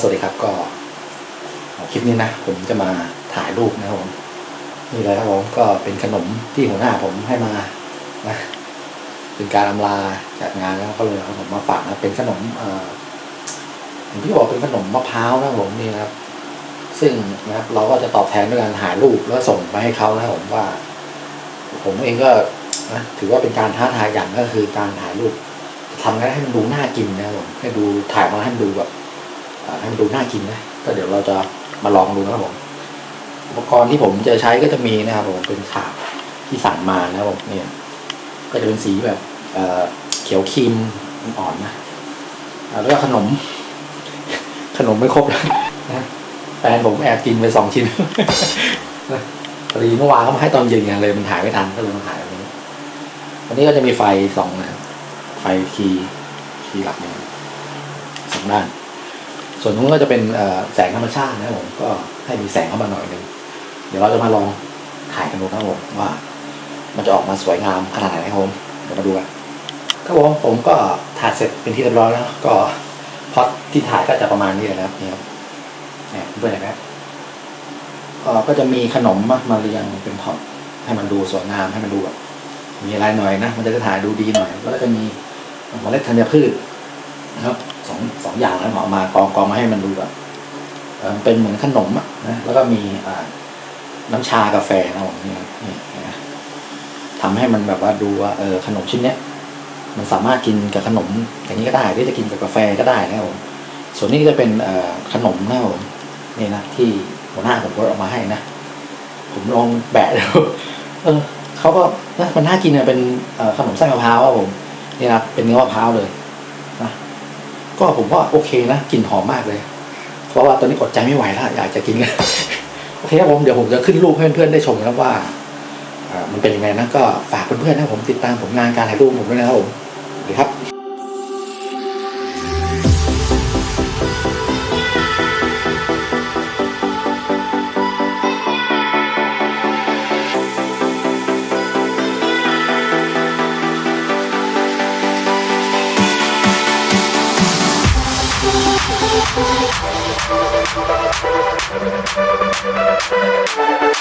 สวัสดีครับก็คลิปนี้นะผมจะมาถ่ายรูปนะครับผมนี่เลยครับผมก็เป็นขนมที่หัวหน้าผมให้มานะเป็นการอำลาจากงานแล้วก็เลยเอาผมมาฝากนะเป็นขนมเอ่ออย่างที่บอกเป็นขนมมะพร้าวนะครับผมนี่นะครับ ซึ่งนะครับเราก็จะตอบแทนด้วยการถ่ายรูปแล้วส่งไปให้เขานะผมว่า ผมเองก็นะถือว่าเป็นการท้าทายอย่างก็คือการถ่ายรูปทำให้มันดูน่ากินนะครับผมให้ดูถ่ายมาให้มันดูแบบ ให้มันดูน่ากินนะก็เดี๋ยวเราจะมาลองดูนะครับผมอุปกรณ์ที่ผมจะใช้ก็จะมีนะครับผมเป็นฉากที่สั่งมานะครับผมเนี่ย ก็จะเป็นสีแบบเอเขียวครีมอ่อนนะแล้วก็ขนม ขนมไม่ครบแล้วนะแฟนผมแอบกินไปสองชิ้นนะพอดีเมื่อวานเขามาให้ตอนเย็นไงเลยมันถ่ายไม่ทันก็เลยมาถ่ายวันนี้วันนี้ก็จะมีไฟสองนะไฟคีย์คีย์หลักเนี่ยสองด้าน ส่วนนู้นก็จะเป็นแสงธรรมชาตินะผมก็ให้มีแสงเข้ามาหน่อยหนึ่งเดี๋ยวเราจะมาลองถ่ายกันดูนะครับผมว่า มันจะออกมาสวยงามขนาดไหนครับผมเดี๋ยวมาดูกันครับผมผมก็ถ่ายเสร็จเป็นที่เรียบร้อยแล้ว ก็พอตที่ถ่ายก็จะประมาณนี้เลยนะครับนี่ครับเนี่ยเพื่อนเห็นไหมก็ก็จะมีขนมมาเรียงเป็นพล็อตให้มันดูสวยงามให้มันดูแบบมีอะไรหน่อยนะ มันจะถ่ายดูดีหน่อย แล้วก็จะมีเมล็ดธัญพืชนะครับ องสองอย่างแล้วเอามากองกองมาให้มันดูแบบเอ่อเป็นเหมือนขนมอะนะแล้วก็มีอ่าน้ำชากาแฟนะผมนี่นะทำให้มันแบบว่าดูว่าเออขนมชิ้นเนี้ยมันสามารถกินกับขนมอย่างนี้ก็ได้หรือจะกินกับกาแฟก็ได้นะครับผมส่วนนี้ก็จะเป็นขนมนะครับผมนี่นะที่หัวหน้าผมก็เอามาให้นะผมลองแบะดูเออเขาก็นะมันน่ากินอะเป็นขนมไส้มะพร้าวครับผมนี่นะเป็นเนื้อมะพร้าวเลย ก็ผมว่าโอเคนะกลิ่นหอมมากเลย เพราะว่าตอนนี้อดใจไม่ไหวแล้วอยากจะกินกันโอเคครับผมเดี๋ยวผมจะขึ้นรูปให้เพื่อนๆได้ชมนะครับว่ามันเป็นยังไงนะก็ฝากเพื่อนๆนะผมติดตามผลงานการถ่ายรูปผมด้วยนะครับผมสวัสดีครับ Thank you.